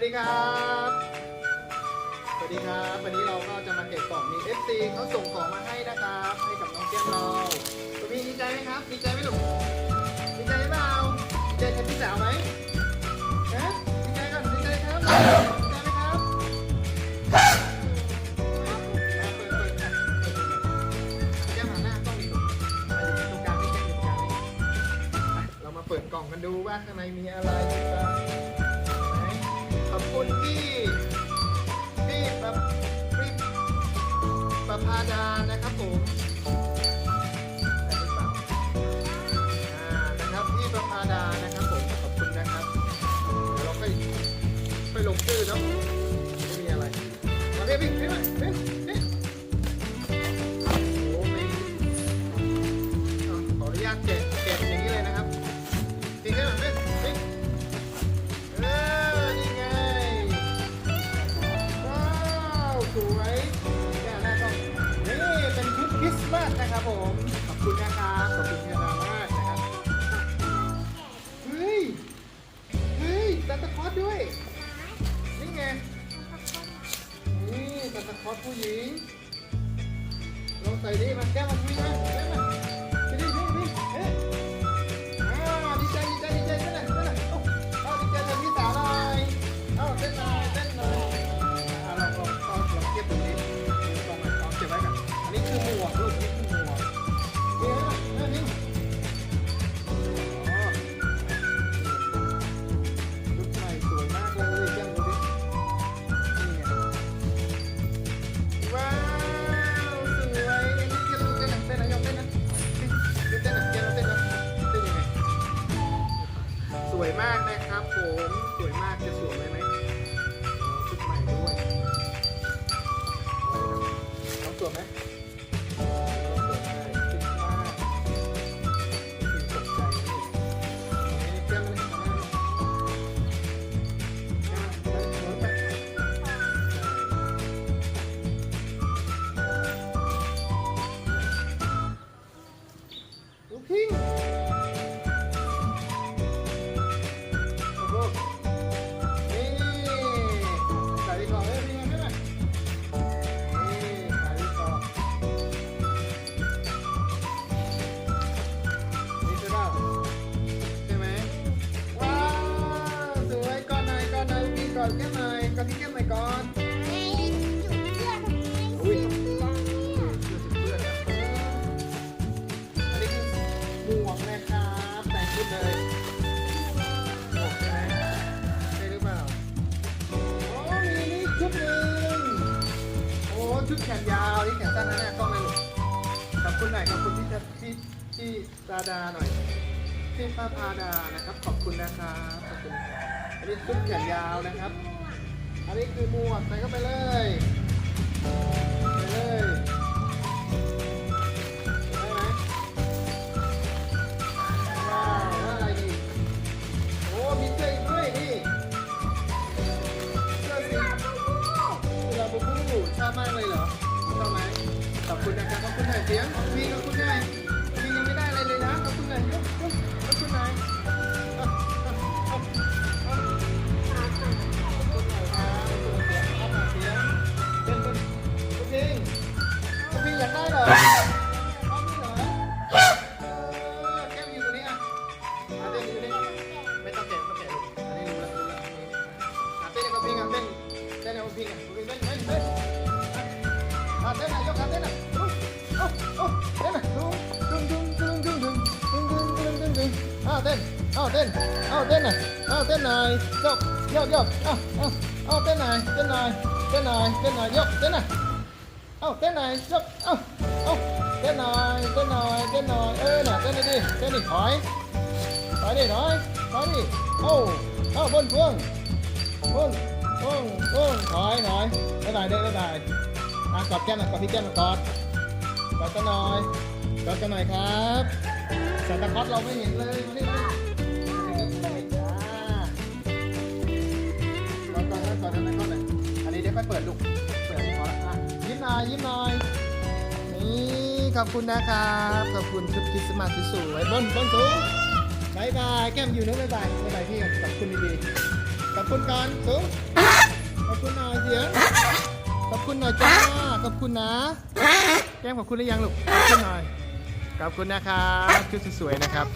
วัสดีครับ สวัสดีครับ วันนี้เราก็จะมาเก็บกล่องมี FC เขาส่งของมาให้นะครับ ให้กับน้องเกี้ยมเราตัวพี่ดีใจไหมครับ ดีใจไหมลูก ดีใจเปล่าดีใจแทนพี่สาวไหมนะดีใจกันดีใจครับดีใจไหมครับอะเปิดเปิดอะเปิดเปิดแก้มหันหน้ากล้องนี่ลูกอะอยู่ตรงกลางนี่แก้มอยู่ตรงกลางนี่อะเรามาเปิดกล่องกันดูว่าข้างในมีอะไรบ้าง ลงชื่อเนาะไม่มีอะไรมาเรียกพี่พี่มาพี่ อสผู้หญิงลองใส่ดิมาแก้มมาคุยมาแวยมากนะครับผมสวยมากจะสวยไหมไหมชุดใหม่ด้วยเองสวยไหม หน่อยพี่ก่อนแก้มหน่อยก่อนที่แก้มหน่อยก่อนอุ้ยเพื่อนเพื่อนนะเอออันนี้คือหมวกนะครับแต่งชุดเลยหมวกใช่ไหมใช่หรือเปล่าโอ้มีนี่ชุดหนึ่งโอ้ชุดแขนยาวนี่แขนสั้นนะเนี่ยกล้องเลยลูกขอบคุณหน่อยขอบคุณที่ที่ที่ดาดาหน่อยที่ป้าพาดานะครับ ขอบคุณนะครับขอบคุณ อันนี้ชุดแขนยาวนะครับ อันนี้คือหมวกใส่เข้าไปเลยไปเลยได้ไหมว้าวแล้วอะไรดีโอ้มีเสื้ออีกด้วยนี่เสื้อสีเสื้อบูบูชอบมากเลยเหรอชอบไหมขอบคุณนะครับขอบคุณหน่อยเสียงพี่ขอบคุณหน่อย อะเต้นอะยกขาเต้นอะโอ้โอ้โอ้เต้นอะดุ้งดุ้งดุ้งดุ้งดุ้งดุ้งดุ้งดุ้งดุ้งดุ้งดุ้งอ้าวเต้นอ้าวเต้นอ้าวเต้นอะอ้าวเต้นหน่อยยกยกยกอ้าวะกอดแก้มกอดพี่แก้มกอดกอดกันหน่อยกอดกันหน่อยครับสานตาคอสเราไม่เห็นเลยมาดิกอดกันนะกอดกันนะกอดหน่อยอันนี้เดี๋ค่อยเปิดลูกเปิดพอละยิ้มหน่อยยิ้มหน่อยนี่ขอบคุณนะครับขอบคุณชุดคริสต์มาสสวยๆบนบนสูงบายบายแก้มอยู่นะบายบายบายบายพี่ขอบคุณดีๆขอบคุณก่อนสูงขอบคุณหน่อยเสียง คุณหน่อยจ้าขอบคุณนะ แก้มขอบคุณหรือยังลูกขอบคุณหน่อยขอบคุณนะครับชุดสวยๆนะครับ